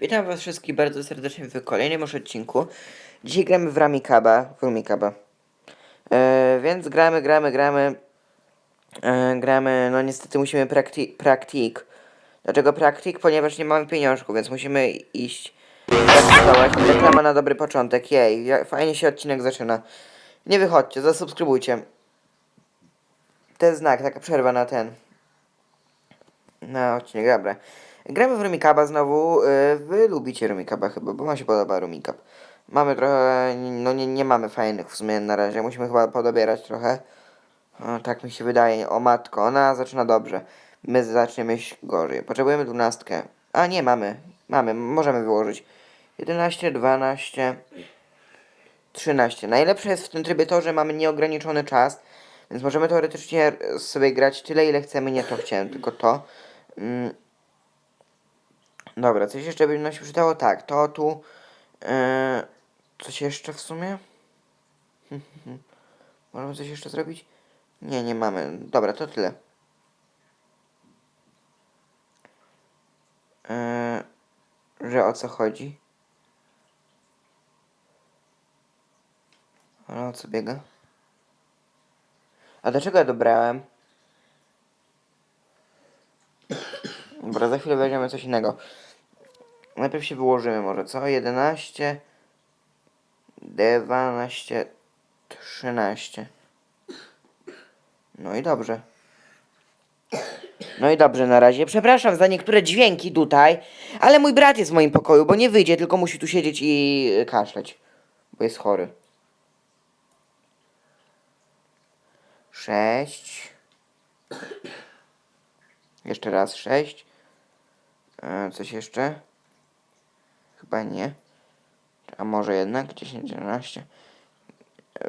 Witam was wszystkich bardzo serdecznie w kolejnym już odcinku. Dzisiaj gramy w Ramikaba, w Rumikaba. E, więc gramy, gramy, gramy. E, gramy, no niestety musimy prakti praktik. Dlaczego praktik? Ponieważ nie mamy pieniążków, więc musimy iść praktykować. Reklama na dobry początek, jej, fajnie się odcinek zaczyna. Nie wychodźcie, zasubskrybujcie. Jest znak, taka przerwa na ten. Na odcinek, dobra. Gramy w Rumikaba znowu. y, Wy lubicie Rumikaba chyba, bo wam się podoba Rumikab. Mamy trochę, no nie, nie mamy fajnych w sumie na razie. Musimy chyba podobierać trochę. O, tak mi się wydaje. O matko, ona zaczyna dobrze. My zaczniemy gorzej. Potrzebujemy dwunastkę. A nie, mamy. Mamy, możemy wyłożyć. 11, 12, 13. Najlepsze jest w tym trybie to, że mamy nieograniczony czas. Więc możemy teoretycznie sobie grać tyle, ile chcemy. Nie to chciałem, tylko to. Mm. Dobra, coś jeszcze by nam się przydało? Tak, to tu. Yy, coś jeszcze w sumie? Możemy coś jeszcze zrobić? Nie, nie mamy. Dobra, to tyle. Yy, że o co chodzi? Ale o co biega? A dlaczego ja dobrałem? Dobra, za chwilę weźmiemy coś innego. Najpierw się wyłożymy może, co? 11, 12, 13. No i dobrze. No i dobrze na razie. Przepraszam za niektóre dźwięki tutaj, ale mój brat jest w moim pokoju, bo nie wyjdzie, tylko musi tu siedzieć i y, kaszleć, bo jest chory. Sześć. Jeszcze raz sześć. E, coś jeszcze? Chyba nie. A może jednak? 10, 11. Yy...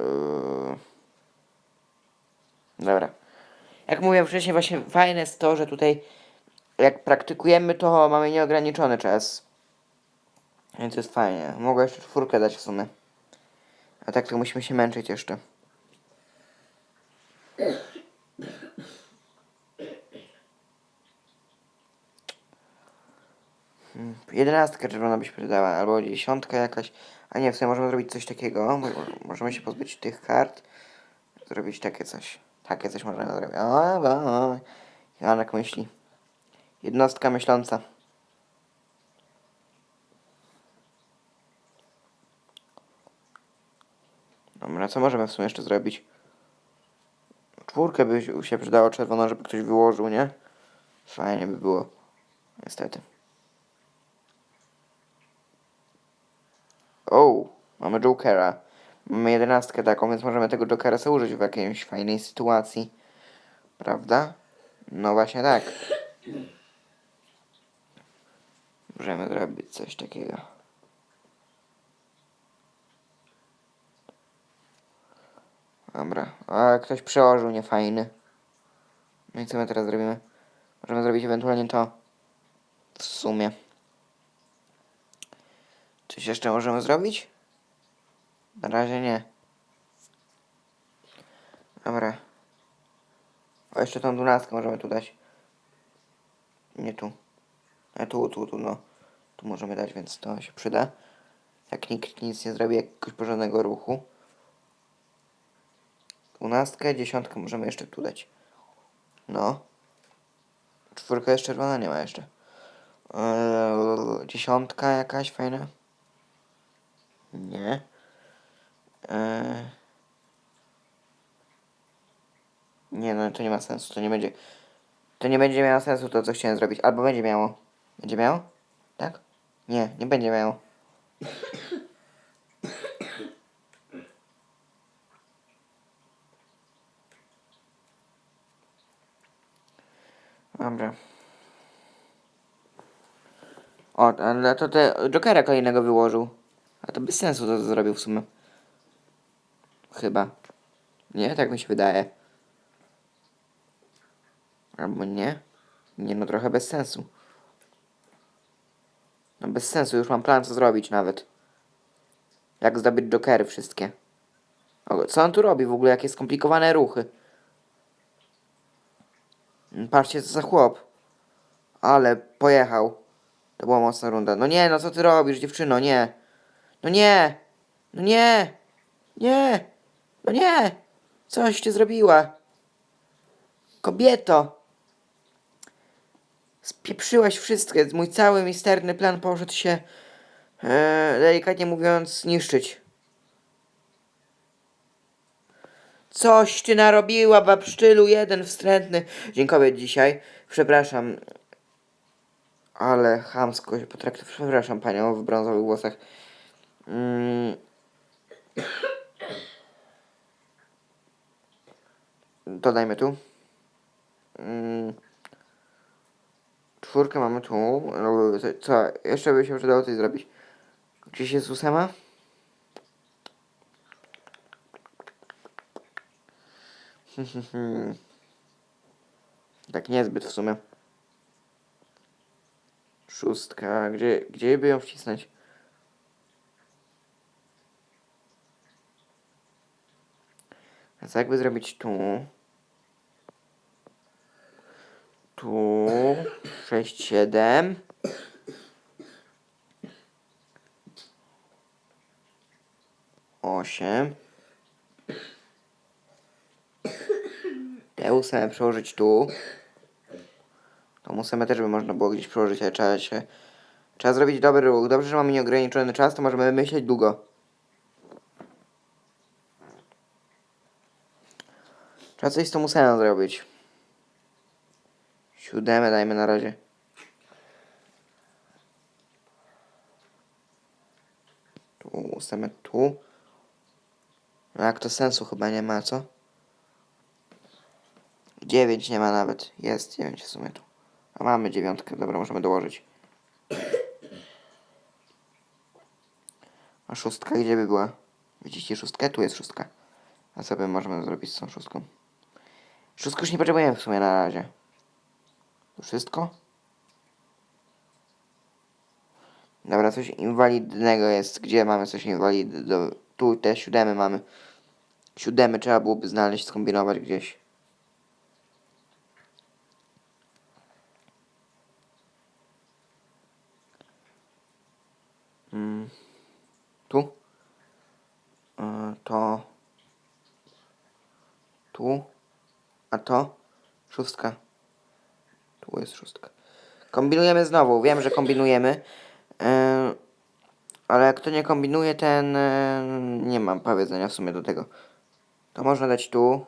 Dobra. Jak mówiłem wcześniej, właśnie fajne jest to, że tutaj jak praktykujemy, to mamy nieograniczony czas. Więc jest fajnie. Mogę jeszcze czwórkę dać w sumie. A tak to musimy się męczyć jeszcze. Jedenastka czerwona byś przydała, albo dziesiątka jakaś. A nie, w sumie możemy zrobić coś takiego. Mo- Możemy się pozbyć tych kart. Zrobić takie coś. Takie coś możemy zrobić. O, o, o. Janek myśli. Jednostka myśląca. Dobra, co możemy w sumie jeszcze zrobić? Czwórkę by się przydało czerwoną, żeby ktoś wyłożył, nie? Fajnie by było. Niestety. O, mamy Jokera. Mamy jedenastkę taką, więc możemy tego Jokera sobie użyć w jakiejś fajnej sytuacji. Prawda? No właśnie tak. Możemy zrobić coś takiego. Dobra. A ktoś przełożył niefajny. No i co my teraz zrobimy? Możemy zrobić ewentualnie to. W sumie. Coś jeszcze możemy zrobić? Na razie nie. Dobra. O, jeszcze tą dwunastkę możemy tu dać. Nie tu. A tu, tu, tu, no. Tu możemy dać, więc to się przyda. Jak nikt nic nie zrobi jakiegoś porządnego ruchu. Dwunastkę, dziesiątkę możemy jeszcze tu dać. No. Czwórka jest czerwona, nie ma jeszcze. Eee, dziesiątka jakaś fajna. Nie. Eee... Nie, no to nie ma sensu, to nie będzie... To nie będzie miało sensu to, co chciałem zrobić. Albo będzie miało. Będzie miało? Tak? Nie, nie będzie miało. Dobra. O, ale to te Jokera kolejnego wyłożył. A to bez sensu to, zrobił w sumie. Chyba. Nie? Tak mi się wydaje. Albo nie? Nie, no trochę bez sensu. No bez sensu, już mam plan co zrobić nawet. Jak zdobyć Jokery wszystkie. O, co on tu robi w ogóle? Jakie skomplikowane ruchy. Mm, Patrzcie co za chłop. Ale pojechał. To była mocna runda. No nie, no co ty robisz, dziewczyno, nie. No nie. No nie. Nie. No nie. Coś ty zrobiła. Kobieto. Spieprzyłaś wszystko. Mój cały misterny plan poszedł się, e, delikatnie mówiąc, niszczyć. Coś ty narobiła, babsztylu, jeden wstrętny. Dziękuję dzisiaj. Przepraszam. Ale chamsko się potraktował. Przepraszam panią w brązowych włosach. Mm. Dodajmy tu. Mm. Czwórkę mamy tu. No, co-? Jeszcze by się przydało coś zrobić. Gdzieś jest ósema? tak niezbyt w sumie. Szóstka. Gdzie, gdzie by ją wcisnąć? Więc jakby zrobić tu. Tu. 6, 7. Osiem. Te óseme przełożyć tu. Tą ósemę też by można było gdzieś przełożyć, ale trzeba się... Trzeba zrobić dobry ruch. Dobrze, że mamy nieograniczony czas, to możemy myśleć długo. Trzeba coś z tą ósemą zrobić. Siódemę dajmy na razie. Tu ósemę tu. No jak to sensu chyba nie ma, co? Dziewięć nie ma nawet. Jest dziewięć w sumie tu. A mamy dziewiątkę, dobra, możemy dołożyć. A szóstka gdzie by była? Widzicie szóstkę? Tu jest szóstka. A co by możemy zrobić z tą szóstką? Szóstkę już nie potrzebujemy w sumie na razie. To wszystko? Dobra, coś inwalidnego jest. Gdzie mamy coś inwalidnego? Tu te siódemy mamy. Siódemy trzeba byłoby znaleźć, skombinować gdzieś. Mm. Tu? E, to. Tu. A to? Szóstka. Tu jest szóstka. Kombinujemy znowu. Wiem, że kombinujemy. E, ale kto nie kombinuje, ten e, nie mam powiedzenia w sumie do tego. To można dać tu.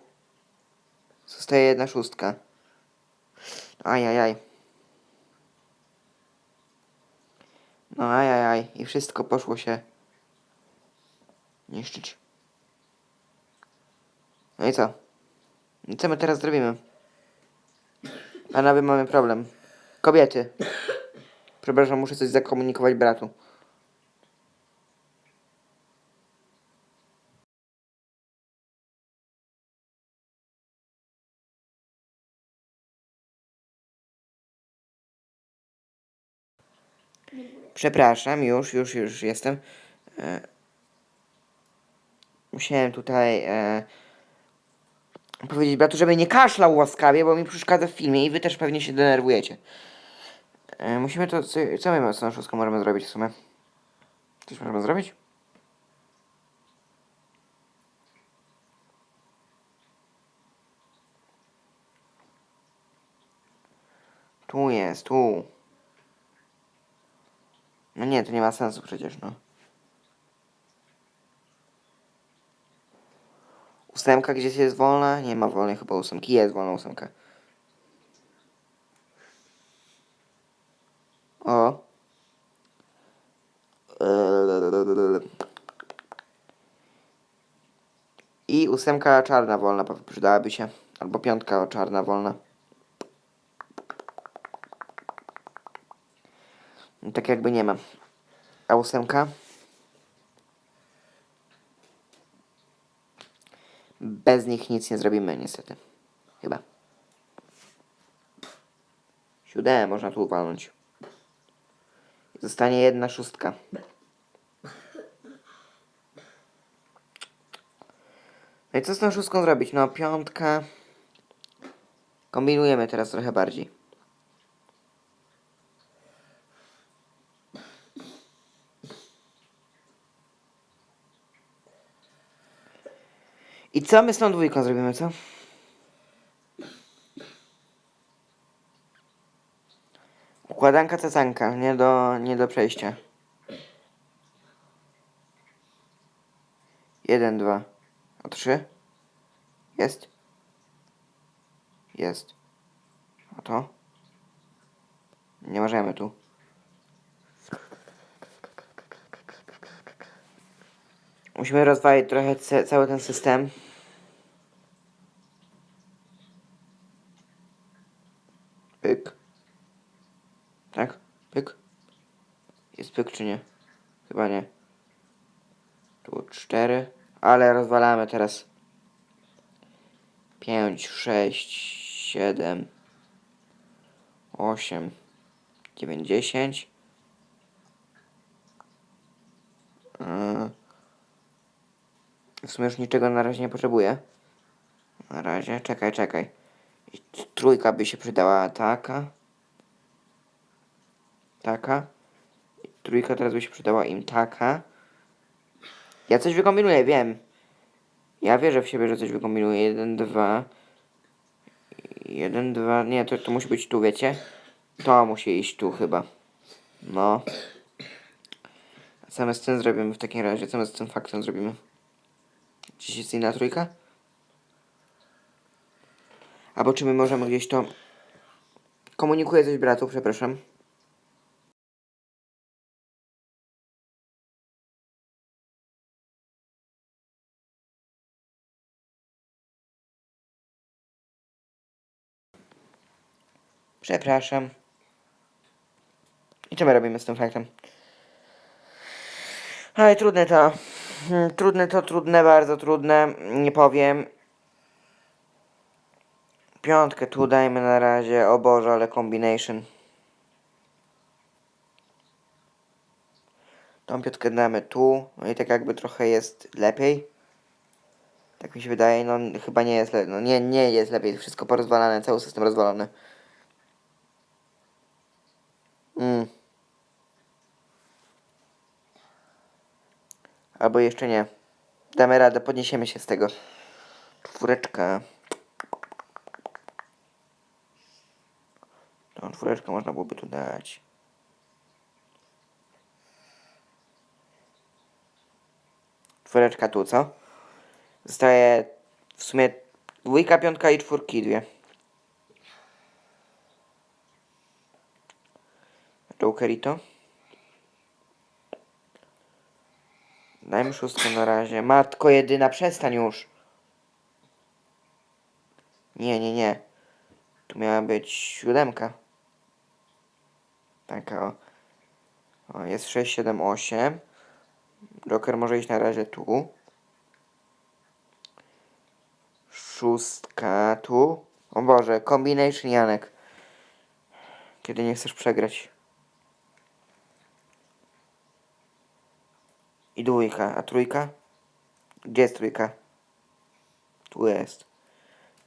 Zostaje jedna szóstka. Ajajaj. No ajajaj. I wszystko poszło się niszczyć. No i co? I co my teraz zrobimy? Panowie, mamy problem. Kobiety. Przepraszam, muszę coś zakomunikować bratu. Przepraszam, już, już, już jestem. E, musiałem tutaj e, powiedzieć bratu, żeby nie kaszlał łaskawie, bo mi przeszkadza w filmie i wy też pewnie się denerwujecie. E, musimy to... Co, co my tą szóstką możemy zrobić w sumie? Coś możemy zrobić? Tu jest, tu. No nie, to nie ma sensu przecież, no. Ósemka gdzieś jest wolna? Nie ma wolnej chyba ósemki. Jest wolna ósemka. O. I ósemka czarna wolna przydałaby się. Albo piątka czarna wolna. Tak jakby nie ma. A ósemka? Bez nich nic nie zrobimy niestety. Chyba. Siódemę można tu walnąć. Zostanie jedna szóstka. No i co z tą szóstką zrobić? No piątka. Kombinujemy teraz trochę bardziej. I co my z tą dwójką zrobimy, co? Układanka cacanka, nie do, nie do przejścia. Jeden, dwa. A trzy? Jest? Jest. A to? Nie możemy tu. Musimy rozwalić trochę cały ten system. Jest pyk czy nie? Chyba nie. Tu cztery. Ale rozwalamy teraz. Pięć, sześć, siedem, osiem, dziewięć, dziesięć. Yy. W sumie już niczego na razie nie potrzebuję. Na razie, czekaj, czekaj. Trójka by się przydała taka. Taka. Trójka teraz by się przydała im taka. Ja coś wykombinuję, wiem. Ja wierzę w siebie, że coś wykombinuję. Jeden, dwa. Jeden, dwa. Nie, to, to musi być tu, wiecie? To musi iść tu chyba. No. Zamiast ten zrobimy w takim razie. Zamiast tym faktem zrobimy. Czy jest inna trójka? Albo czy my możemy gdzieś to... Komunikuję coś bratu, przepraszam. Przepraszam. I co my robimy z tym faktem? Aj, trudne to. Hmm, Trudne to, trudne, bardzo trudne. Nie powiem. Piątkę tu dajmy na razie. O Boże, ale combination. Tą piątkę damy tu. No i tak jakby trochę jest lepiej. Tak mi się wydaje. No chyba nie jest lepiej. No nie, nie jest lepiej. Wszystko porozwalane. Cały system rozwalony. Mm. Albo jeszcze nie. Damy radę, podniesiemy się z tego. Czwóreczka. Tą czwóreczkę można byłoby tu dać. Czwóreczka tu, co? Zostaje w sumie dwójka, piątka i czwórki dwie. Jokerito. Dajmy szóstkę na razie. Matko jedyna, przestań już. Nie, nie, nie. Tu miała być siódemka. Taka o. o jest 6, 7, 8. Joker może iść na razie tu. Szóstka tu. O Boże, combination Janek. Kiedy nie chcesz przegrać. I dwójka, a trójka? Gdzie jest trójka? Tu jest.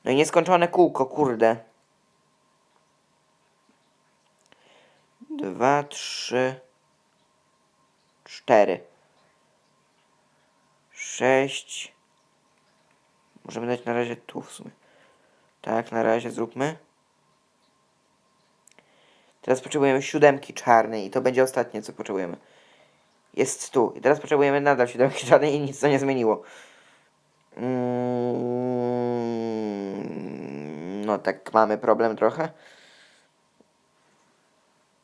No i nieskończone kółko, kurde. Dwa, trzy, cztery. Sześć. Możemy dać na razie tu w sumie. Tak, na razie zróbmy. Teraz potrzebujemy siódemki czarnej i to będzie ostatnie, co potrzebujemy. Jest tu. I teraz potrzebujemy nadal siódemki czarnej i nic to nie zmieniło. Mm, no tak, mamy problem trochę.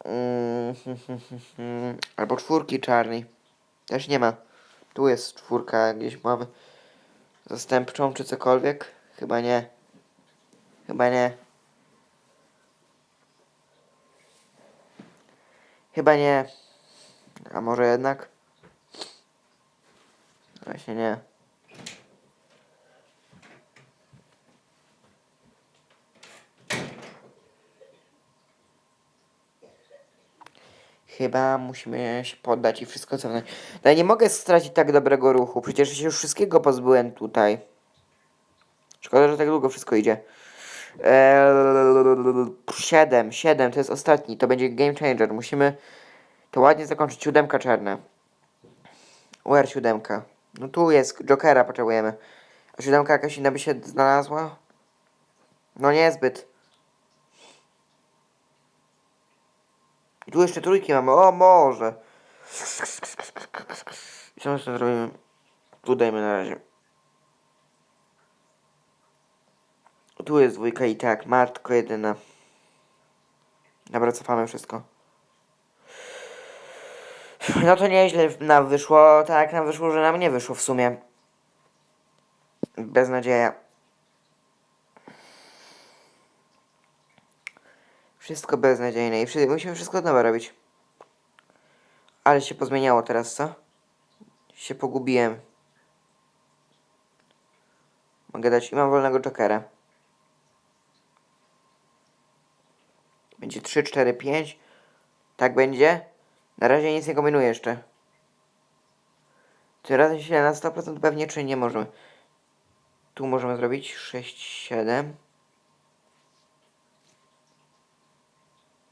Mm, Albo czwórki czarnej. Też nie ma. Tu jest czwórka, gdzieś mamy zastępczą czy cokolwiek. Chyba nie. Chyba nie. Chyba nie. A może jednak? Właśnie nie. Chyba musimy się poddać i wszystko cofnąć. No ja nie mogę stracić tak dobrego ruchu. Przecież się już wszystkiego pozbyłem tutaj. Szkoda, że tak długo wszystko idzie. Eee, 7, 7 to jest ostatni. To będzie game changer. Musimy to ładnie zakończyć. Siódemka czarna. UR siódemka. No tu jest Jokera potrzebujemy. Siódemka jakaś inna by się znalazła? No niezbyt. I tu jeszcze trójki mamy. O, może. I co my tym zrobimy? Tu dajmy na razie. Tu jest dwójka i tak. Matko jedyna. Dobra, cofamy wszystko. No to nieźle nam wyszło. Tak nam wyszło, że nam nie wyszło w sumie. Beznadzieja. Wszystko beznadziejne i wszy- musimy wszystko od nowa robić. Ale się pozmieniało teraz, co? Się pogubiłem. Mogę dać i mam wolnego jokera. Będzie 3, 4, 5. Tak będzie? Na razie nic nie kombinuję jeszcze. Tym razem się na 100% pewnie czy nie możemy. Tu możemy zrobić 6, 7.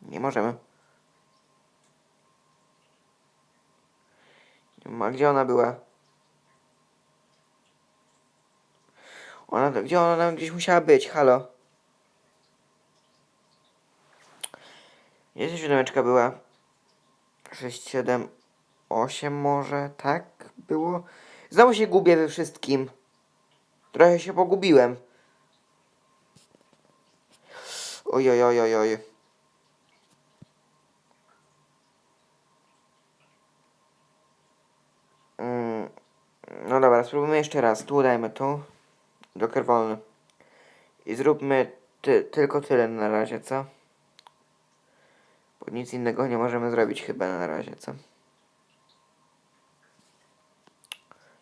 Nie możemy. A gdzie ona była? Ona, gdzie ona gdzieś musiała być? Halo? Gdzie ta siódemeczka była? 6, 7, 8 może? Tak było? Znowu się gubię we wszystkim. Trochę się pogubiłem. Oj, oj, oj, oj, oj. Mm, No dobra, spróbujmy jeszcze raz. Tu dajmy tu. Joker wolny. I zróbmy ty, tylko tyle na razie, co? Nic innego nie możemy zrobić chyba na razie, co?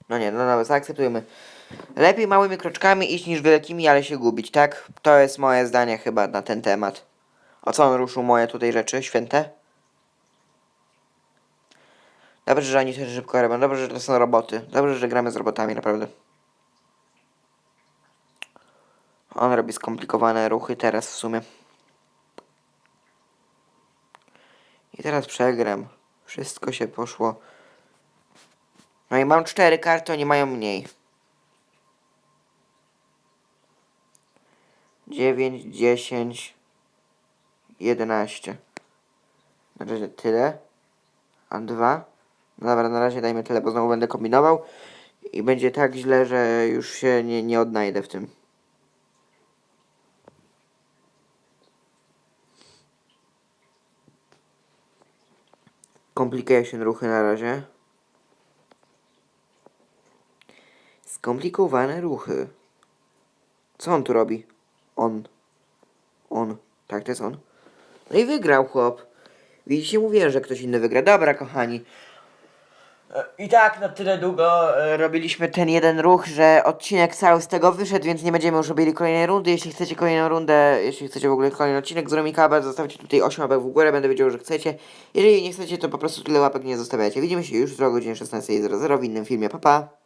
No nie, no dobra, zaakceptujmy. Lepiej małymi kroczkami iść niż wielkimi, ale się gubić, tak? To jest moje zdanie chyba na ten temat. O co on ruszył moje tutaj rzeczy święte? Dobrze, że oni też szybko robią. Dobrze, że to są roboty. Dobrze, że gramy z robotami, naprawdę. On robi skomplikowane ruchy teraz w sumie. I teraz przegram. Wszystko się poszło. No i mam cztery karty, oni mają mniej. Dziewięć, dziesięć, jedenaście. Na razie tyle. A dwa. No dobra, na razie dajmy tyle, bo znowu będę kombinował. I będzie tak źle, że już się nie, nie odnajdę w tym. Complication ruchy na razie. Skomplikowane ruchy. Co on tu robi? On. On. Tak, to jest on. No i wygrał chłop. Widzicie, mówiłem, że ktoś inny wygra. Dobra, kochani. I tak na tyle długo e, robiliśmy ten jeden ruch, że odcinek cały z tego wyszedł, więc nie będziemy już robili kolejnej rundy. Jeśli chcecie kolejną rundę, jeśli chcecie w ogóle kolejny odcinek z Romikaba, zostawcie tutaj 8 łapek w górę, będę wiedział, że chcecie. Jeżeli nie chcecie, to po prostu tyle łapek nie zostawiacie. Widzimy się już jutro o godzinie 16.00 w innym filmie. Pa, pa!